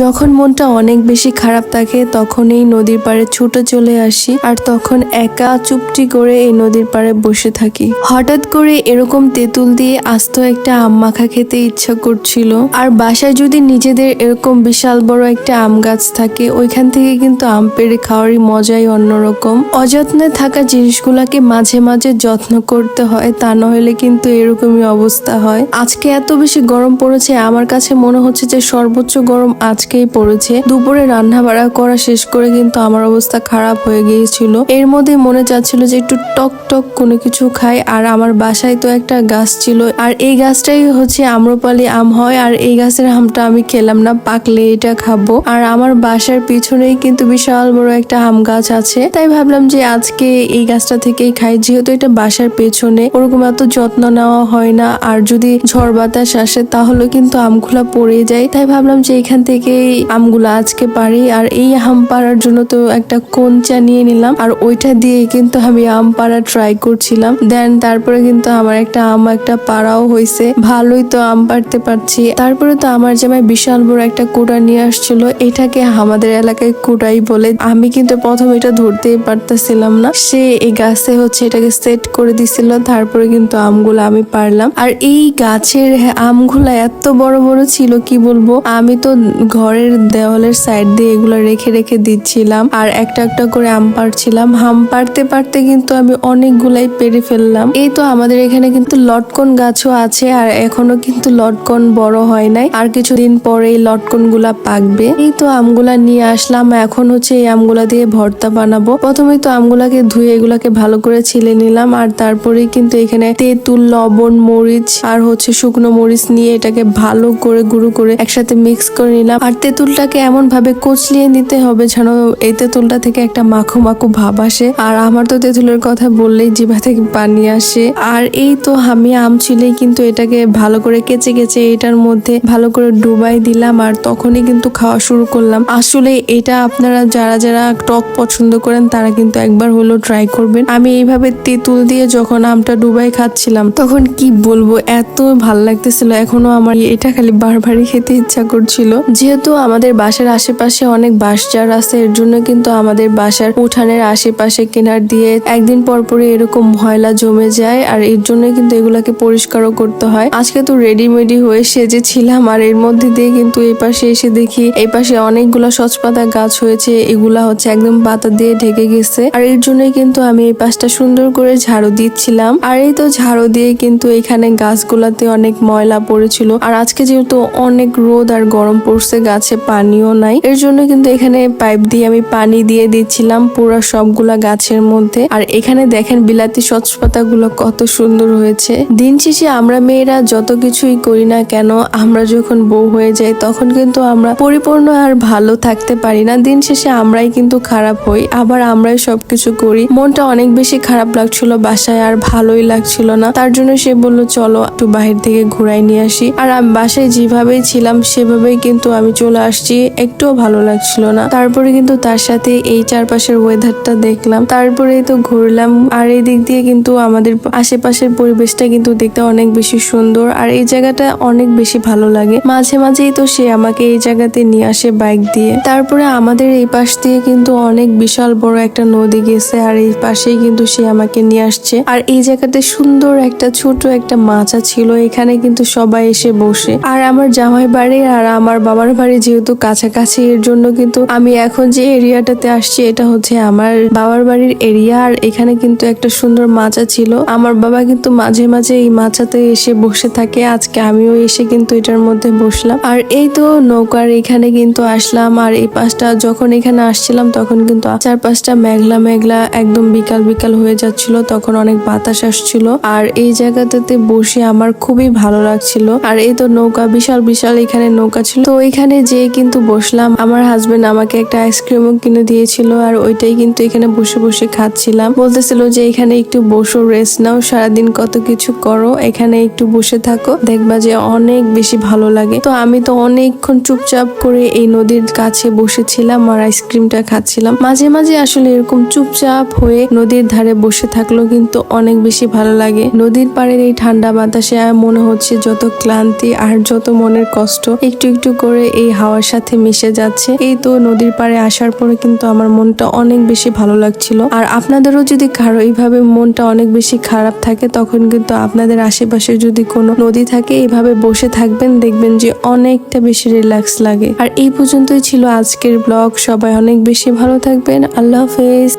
যখন মনটা অনেক বেশি খারাপ থাকে তখন এই নদীর পাড়ে ছুটে চলে আসি আর তখন একা চুপটি করে এই নদীর পাড়ে বসে থাকি। হঠাৎ করে এরকম তেঁতুল দিয়ে আস্ত একটা আম মাখা খেতে ইচ্ছা করছিল আর বাসায় যদি নিজেদের এরকম বিশাল বড় একটা আম গাছ থাকে, ওইখান থেকে কিন্তু আম পেড়ে খাওয়ারই মজাই অন্যরকম। অযত্নে থাকা জিনিসগুলাকে মাঝে মাঝে যত্ন করতে হয়, তা নইলে কিন্তু এরকমই অবস্থা হয়। আজকে এত বেশি গরম পড়েছে, আমার কাছে মনে হচ্ছে যে সর্বোচ্চ গরম আজকেই পড়েছে। দুপুরে রান্না বাড়া করা শেষ করে কিন্তু আমার অবস্থা খারাপ হয়ে গিয়েছিল। এর মধ্যে মনে চাচ্ছিল যে একটু টক টক কোনো কিছু খাই, আর আমার বাসায় তো একটা গাছ ছিল। আর এই গাছটাই হচ্ছে আম্রপালি আম হয়, আর এই গাছের আমটা আমি খেলাম না, পাকলে এটা খাব। আর আমার বাসার পিছনেই কিন্তু বিশাল বড় একটা আম গাছ আছে। তাই ভাবলাম যে আজকে এই গাছটা থেকেই খাই, যেহেতু এটা বাসার পেছনে। ওরকম এত যত্ন নেওয়া হয় না, আর যদি ঝড় বাতাস আসে তাহলে কিন্তু আমগুলা পড়ে যায়। তাই ভাবলাম যে এখান থেকেই আমগুলা আজকে পারি, আর এই আম পাড়ার জন্য তো একটা কোঞ্চা নিয়ে নিলাম, আর ওইটা দিয়ে কিন্তু আমি আম পাড়া ট্রাই করছিলাম। দেন তারপরে কিন্তু আমার একটা আম, একটা পাড়াও হয়েছে ভালোই তো আম পাড়তে পারছি। তারপরে তো আমার জামাই বিশাল বড় একটা কোটা নিয়ে আসছিল। এটাকে আমাদের এলাকায় কোটাই বলে। আমি কিন্তু প্রথম এটা ধরতেই পারতেছিলাম না। সে এই গাছে হচ্ছে এটাকে সেট করে দিছিল। তারপরে কিন্তু আমগুলো আমি পারলাম। আর এই গাছের আমগুলা এত বড় বড় ছিল, কি বলব? আমি তো ঘরের দেওয়ালের সাইড দিয়ে এগুলো রেখে রেখে দিচ্ছিলাম। আর একটা একটা করে আম পারছিলাম আম পারতে পারতে কিন্তু আমি অনেকগুলাই পেরে ফেললাম। এই তো আমাদের এখানে কিন্তু লটকন গাছও আছে আর এখনও কিন্তু লটকন বড় হয় নাই। আর কিছুদিন পরে এই লটকনগুলা পাকবে। এই তো আমগুলা নিয়ে আসলাম। এখন হচ্ছে এই আমগুলা দিয়ে ভর্তা বানাবো। প্রথমে তো আমগুলাকে ধুয়ে এগুলাকে ভালো করে ছিলে নিলাম। আর তারপরেই কিন্তু এখানে তেঁতুল, লবণ, মরিচ আর হচ্ছে শুকনো মরিচ নিয়ে এটাকে ভালো করে গুঁড়ো করে একসাথে মিক্স করে নিলাম। আর তেঁতুলটাকে এমন ভাবে কচলিয়ে নিতে হবে যেন এই তেঁতুলটা থেকে একটা মাখো মাখো ভাব আসে। আর আমার তো তেঁতুলের কথা বললেই জিভা থেকে পানি আসে। আর এই তো আমি আম ছিলেই কিন্তু এটাকে ভালো করে কেচে কেচে এটার মধ্যে ভালো করে ডুবাই দিলাম আর তখনই কিন্তু খাওয়া শুরু করলাম। আসলে এটা আপনারা যারা যারা টক পছন্দ করেন তারা কিন্তু একবার হলো ট্রাই করবেন। আমি এইভাবে তেঁতুল দিয়ে যখন আমটা ডুবাই খাচ্ছিলাম তখন কি বলব, এত ভালো লাগতেছিল। এখনও আমার এটা খালি বারবারই খেতে ইচ্ছা করছিল। যেহেতু আমাদের বাসার আশেপাশে অনেক বাঁশঝাড় আছে, এর জন্য কিন্তু আমাদের বাসার উঠানের আশেপাশে কেনার দিয়ে একদিন পর পরে এরকম ময়লা জমে যায়, আর এর জন্য কিন্তু এগুলাকে পরিষ্কারও করতে হয়। আজকে তো রেডিমেডি হয়ে সেজেছিলাম, আর এর মধ্যে দিয়ে কিন্তু এই পাশে এসে দেখি, এই পাশে অনেকগুলো সচপাতা গাছ হয়েছে, এগুলা হচ্ছে একদম পাতা দিয়ে ঢেকে গেছে। আর এর জন্যই কিন্তু আমি এই পাশটা সুন্দর করে ঝাড়ু দিচ্ছিলাম। আর এই তো ঝাড়ু দিয়ে কিন্তু এখানে গাছগুলাতে অনেক ময়লা পড়েছিল। আর আজকে যেহেতু অনেক রোদ আর গরম পড়ছে গাছে পানিও নাই। এর জন্য কিন্তু এখানে পাইপ দিয়ে আমি পানি দিয়ে দিচ্ছিলাম পুরো সবগুলা গাছের মধ্যে। আর এখানে দেখেন বিলাতি সচপাতা গুলো কত সুন্দর হয়েছে। দিন শেষে আমরা মেয়েরা যত কিছুই করি না কেন, আমরা যখন বউ হয়ে যাই, তখন কিন্তু আমরা পরিপূর্ণ আর ভালো থাকতে পারি না। দিন শেষে আমরাই কিন্তু খারাপ হই, আবার আমরাই সবকিছু করি। মনটা অনেক বেশি খারাপ লাগছিল, বাসায় আর ভালোই লাগছিল না। তার জন্য সে বলল, চলো একটু বাহির থেকে ঘুরাই নিয়ে আসি। আর বাসায় যেভাবেই ছিলাম, সেভাবেই কিন্তু আমি চলে আসছি, একটুও ভালো লাগছিল না। তারপরে কিন্তু তার সাথে এই চারপাশের ওয়েদারটা দেখলাম। তারপরে তো ঘুরলাম। আর এই দিক দিয়ে কিন্তু আমাদের আশেপাশের পরিবেশটা কিন্তু দেখতে অনেক বেশি সুন্দর। আর এই জায়গাটা অনেক বেশি ভালো লাগে। মাঝে মাঝেই তো সে আমাকে এই জায়গাতে নিয়ে আসে বাইক দিয়ে। তারপরে আমাদের এই পাশ দিয়ে কিন্তু অনেক বিশাল বড় একটা নদী গেছে। আর এই পাশেই কিন্তু সে আমাকে নিয়ে আসছে। আর এই জায়গাতে সুন্দর একটা ছোট একটা মাচা ছিল। এখানে কিন্তু সবাই এসে বসে। আর আমার জামাই বাড়ি আর আমার বাবার বাড়ি যেহেতু কাছাকাছি, এর জন্য কিন্তু আমি এখন যে এরিয়াটাতে আসছি, এটা হচ্ছে আমার বাবার বাড়ির এরিয়া। আর এখানে কিন্তু একটা সুন্দর মাচা ছিল। আমার বাবা কিন্তু মাঝে মাঝে এই মাচাতে এসে বসে থাকে। আজকে আমিও এসে কিন্তু এটার মধ্যে বসলাম। আর এই তো নৌকার এখানে কিন্তু আসলাম। আর এই পাশটা যখন এখানে আসছিলাম, তখন কিন্তু চারপাশটা মেঘলা মেঘলা, একদম বিকাল বিকাল হয়ে যাচ্ছিল। তখন অনেক বাতাস আসছিল। আর এই জায়গাটাতে বসে আমার খুবই ভালো লাগছিল। আর এই তো নৌকা, বিশাল বিশাল এখানে নৌকা ছিল। তো এখানে যে কিন্তু বসলাম। আমার হাজবেন্ড আমাকে একটা আইসক্রিমও কিনে দিয়েছিল আর ওইটাই কিন্তু এখানে বসে বসে খাচ্ছিলাম। বলতেছিল যে এখানে একটু বসো রেস্ট নাও, সারাদিন কত কিছু করো, এখানে একটু বসে থাকো, দেখবা যে অনেক বেশি ভালো লাগে। তো আমি তো অনেকক্ষণ চুপচাপ করে এই নদীর কাছে বসেছিলাম আর আইসক্রিমটা খাচ্ছিলাম। মাঝে মাঝে আসলে এরকম চুপচাপ হয়ে নদীর ধারে বসে থাকলেও কিন্তু অনেক বেশি ভালো লাগে। নদীর পাড়ের এই ঠান্ডা বাতাসে মনে হচ্ছে যত ক্লান্তি আর যত মনের কষ্ট। একটু একটু করে এই হাওয়ার সাথে মিশে যাচ্ছে। এই তো নদীর পাড়ে আসার পরে কিন্তু আমার মনটা অনেক বেশি ভালো লাগছিল। আর আপনাদেরও যদি কারও এইভাবে মনটা অনেক বেশি খারাপ থাকে, তখন কিন্তু আপনাদের আশেপাশে যদি কোনো নদী থাকে, এইভাবে বসে থাকবেন, দেখবেন যে অনেকটা বেশি রিল্যাক্স লাগে। আর এই পর্যন্তই ছিল আজকের ব্লগ সবাই অনেক বেশি ভালো থাকবেন। আল্লাহ হাফেজ।